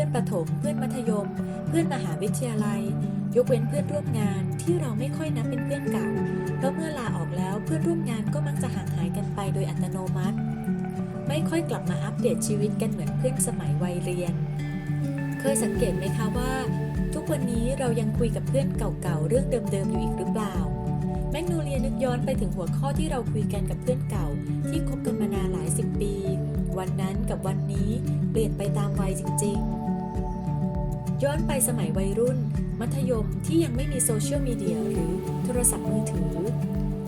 พื่อนประถม เพื่อนมัธยม เพื่อนมหาวิทยาลัย ยกเว้นเพื่อนร่วมงานที่เราไม่ค่อยนับเป็นเพื่อนเก่าเพราะเมื่อลาออกแล้วเพื่อนร่วมงานก็มักจะห่างหายกันไปโดยอัตโนมัติ ไม่ค่อยกลับมาอัปเดตชีวิตกันเหมือนเพื่อนสมัยวัยเรียน เคยสังเกตไหมคะว่า ทุกวันนี้เรายังคุยกับเพื่อนเก่าๆเรื่องเดิมๆอยู่อีกหรือเปล่าแมกโนเลียนึกย้อนไปถึงหัวข้อที่เราคุยกันกับเพื่อนเก่า ที่คบกันมานานหลายสิบปี วันนั้นกับวันนี้เปลี่ยนไปตามวัยจริง ๆ ย้อนไปสมัยวัยรุ่น มัธยมที่ยังไม่มีโซเชียลมีเดียหรือโทรศัพท์มือถือ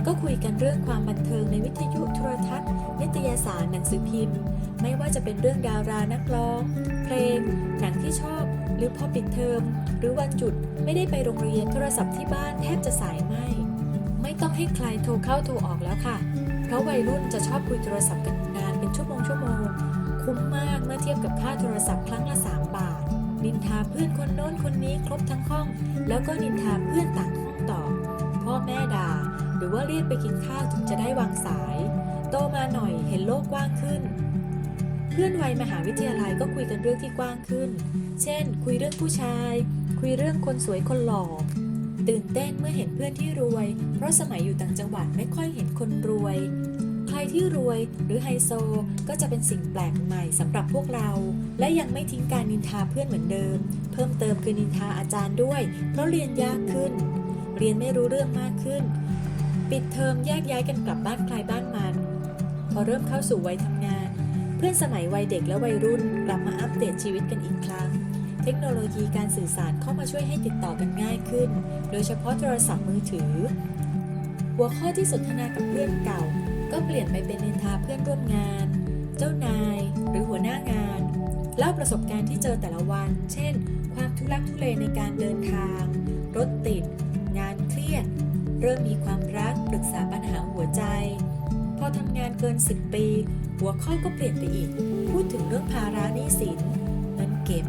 ก็คุยกันเรื่องความบันเทิงในวิทยุโทรทัศน์ นิตยสารหนังสือพิมพ์ ไม่ว่าจะเป็นเรื่องดารานักร้อง เพลง หนังที่ชอบ หรือพอปิดเทอม หรือวันหยุดไม่ได้ไปโรงเรียนโทรศัพท์ที่บ้านแทบจะสายไหมไม่ต้องให้ใครโทรเข้าโทรออกแล้วค่ะ เพราะวัยรุ่นจะชอบคุยโทรศัพท์กันนานเป็นชั่วโมงชั่วโมงคุ้มมากเมื่อเทียบกับค่าโทรศัพท์ครั้งละ 3 บาท นินทาเพื่อนคนโน้นคนนี้ครบทั้งห้อง แล้วก็นินทาเพื่อนต่างห้องต่อ พ่อแม่ด่า หรือว่าเรียกไปกินข้าวถึงจะได้วางสาย โตมาหน่อยเห็นโลกกว้างขึ้น เพื่อนวัยมหาวิทยาลัยก็คุยกันเรื่องที่กว้างขึ้น เช่น คุยเรื่องผู้ชาย คุยเรื่องคนสวยคนหล่อตื่นเต้นเมื่อเห็นเพื่อนที่รวย เพราะสมัยอยู่ต่างจังหวัดไม่ค่อยเห็นคนรวย ใครที่รวยหรือไฮโซก็จะเป็นสิ่งแปลกใหม่สำหรับพวกเรา และยังไม่ทิ้งการนินทาเพื่อนเหมือนเดิม เพิ่มเติมคือนินทาอาจารย์ด้วย เพราะเรียนยากขึ้น เรียนไม่รู้เรื่องมากขึ้น ปิดเทอมแยกย้ายกันกลับบ้านใครบ้านมัน พอเริ่มเข้าสู่วัยทำงาน เพื่อนสมัยวัยเด็กและวัยรุ่นกลับมาอัปเดตชีวิตกันอีกครั้งเทคโนโลยีการสื่อสารเข้ามาช่วยให้ติดต่อกันง่ายขึ้น โดยเฉพาะโทรศัพท์มือถือ หัวข้อที่สนทนากับเพื่อนเก่า ก็เปลี่ยนไปเป็นนินทาเพื่อนร่วมงาน เจ้านายหรือหัวหน้างานเล่าประสบการณ์ที่เจอแต่ละวัน เช่น ความทุลักทุเลในการเดินทาง รถติด งานเครียด เริ่มมีความรักปรึกษาปัญหาหัวใจ พอทำงานเกิน 10 ปี หัวข้อก็เปลี่ยนไปอีก พูดถึงเรื่องภาระหนี้สินเงินเก็บ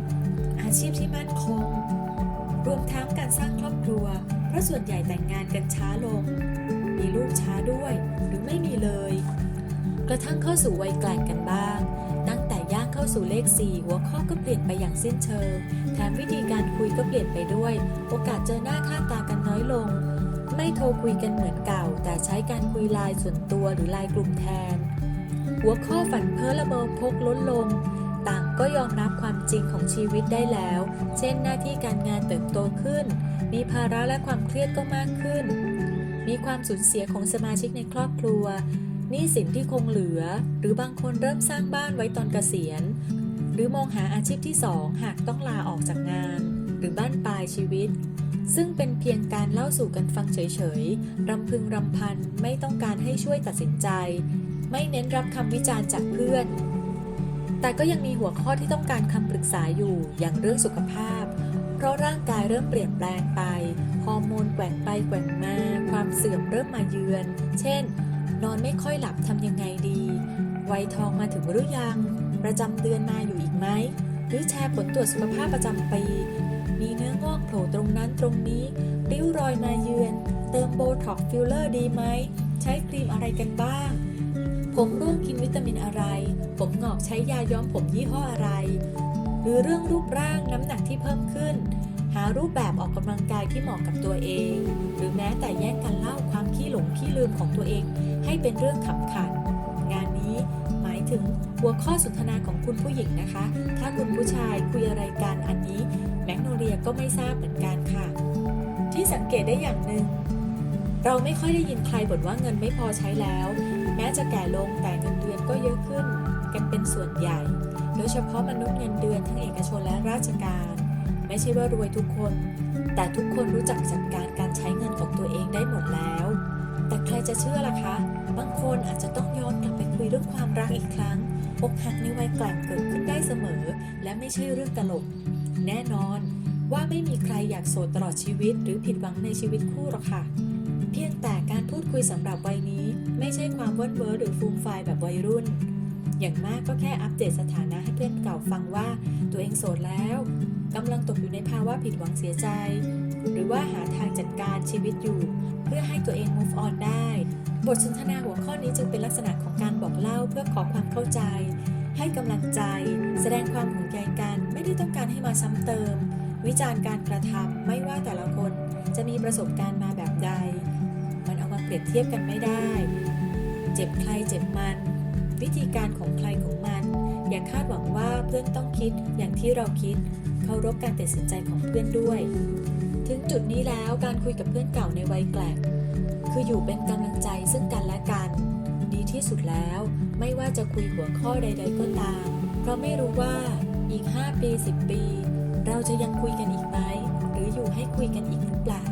อาชีพที่มั่นคง รวมทั้งการสร้างครอบครัว เพราะส่วนใหญ่แต่งงานกันช้าลง มีลูกช้าด้วย หรือไม่มีเลย กระทั่งเข้าสู่วัยแกล่งกันบ้าง ตั้งแต่ย่างเข้าสู่เลข 4 หัวข้อก็เปลี่ยนไปอย่างสิ้นเชิง แถมวิธีการคุยก็เปลี่ยนไปด้วย โอกาสเจอหน้าค่าตากันน้อยลง ไม่โทรคุยกันเหมือนเก่า แต่ใช้การคุยไลน์ส่วนตัวหรือไลน์กลุ่มแทน หัวข้อฝันเพ้อละเมอพกล้นลงต่างก็ยอมรับความจริงของชีวิตได้แล้ว เช่นหน้าที่การงานเติบโตขึ้น มีภาระและความเครียดก็มากขึ้น มีความสูญเสียของสมาชิกในครอบครัวหนี้สินที่คงเหลือ หรือบางคนเริ่มสร้างบ้านไว้ตอนเกษียณ หรือมองหาอาชีพที่สองหากต้องลาออกจากงาน หรือบ้านปลายชีวิต ซึ่งเป็นเพียงการเล่าสู่กันฟังเฉยๆ รำพึงรำพันไม่ต้องการให้ช่วยตัดสินใจ ไม่เน้นรับคำวิจารณ์จากเพื่อน แต่ก็ยังมีหัวข้อที่ต้องการคำปรึกษาอยู่อย่างเรื่องสุขภาพ เพราะร่างกายเริ่มเปลี่ยนแปลงไป ฮอร์โมนแกว่งไปแกว่งมา ความเสื่อมเริ่มมาเยือน เช่น นอนไม่ค่อยหลับทำยังไงดี วัยทองมาถึงหรือยัง ประจำเดือนมาอยู่อีกไหม หรือแชร์ผลตรวจสุขภาพประจำปี มีเนื้องอกโผล่ตรงนั้นตรงนี้ ริ้วรอยมาเยือน เติมโบท็อกฟิลเลอร์ดีไหม ใช้ครีมอะไรกันบ้าง ผมร่วงกินวิตามินอะไร ผมงอกใช้ยาย้อมผมยี่ห้ออะไร หรือเรื่องรูปร่างน้ำหนักที่เพิ่มขึ้น หารูปแบบออกกำลังกายที่เหมาะกับตัวเอง หรือแม้แต่แย่งกันเล่าความขี้หลงขี้ลืมของตัวเอง ให้เป็นเรื่องขำขัน งานนี้หมายถึงหัวข้อสนทนาของคุณผู้หญิงนะคะ ถ้าคุณผู้ชายคุยอะไรกันอันนี้แมกโนเลียก็ไม่ทราบเหมือนกันค่ะ ที่สังเกตได้อย่างหนึ่งเราไม่ค่อยได้ยินใครบ่นว่าเงินไม่พอใช้แล้ว แม้จะแก่ลงแต่เงินเดือนก็เยอะขึ้น กันเป็นส่วนใหญ่ โดยเฉพาะมนุษย์เงินเดือนทั้งเอกชนและราชการ ไม่ใช่ว่ารวยทุกคน แต่ทุกคนรู้จักจัดการการใช้เงินของตัวเองได้หมดแล้ว แต่ใครจะเชื่อล่ะคะ บางคนอาจจะต้องย้อนกลับไปคุยเรื่องความรักอีกครั้งอกหักในวัยแกล่งเกิดขึ้นได้เสมอ และไม่ใช่เรื่องตลก แน่นอนว่าไม่มีใครอยากโสดตลอดชีวิต หรือผิดหวังในชีวิตคู่หรอกค่ะ เพียงแต่การพูดคุยสำหรับวัยนี้ ไม่ใช่ความเว่นเวอร์หรือฟูมไฟแบบวัยรุ่น อย่างมากก็แค่อัปเดตสถานะให้เพื่อนเก่าฟังว่า ตัวเองโสดแล้ว กำลังตกอยู่ในภาวะผิดหวังเสียใจ หรือว่าหาทางจัดการชีวิตอยู่ เพื่อให้ตัวเอง move on ได้ บทสนทนาหัวข้อนี้จึงเป็นลักษณะของการบอกเล่าเพื่อขอความเข้าใจ ให้กำลังใจ แสดงความห่วงใยกัน ไม่ได้ต้องการให้มาซ้ำเติม วิจารณ์การกระทำไม่ว่าแต่ละคนจะมีประสบการณ์มาแบบใด มันเอามาเปรียบเทียบกันไม่ได้ เจ็บใครเจ็บมัน วิธีการของใครของมัน อย่าคาดหวังว่าเพื่อนต้องคิดอย่างที่เราคิด เคารพการตัดสินใจของเพื่อนด้วย ถึงจุดนี้แล้วการคุยกับเพื่อนเก่าในวัยแกลกคืออยู่เป็นกำลังใจซึ่งกันและกัน ดีที่สุดแล้วไม่ว่าจะคุยหัวข้อใด ๆ ก็ตาม เพราะไม่รู้ว่าอีก 5 ปี 10 ปี เราจะยังคุยกันอีกไหมหรืออยู่ให้คุยกันอีกหรือเปล่า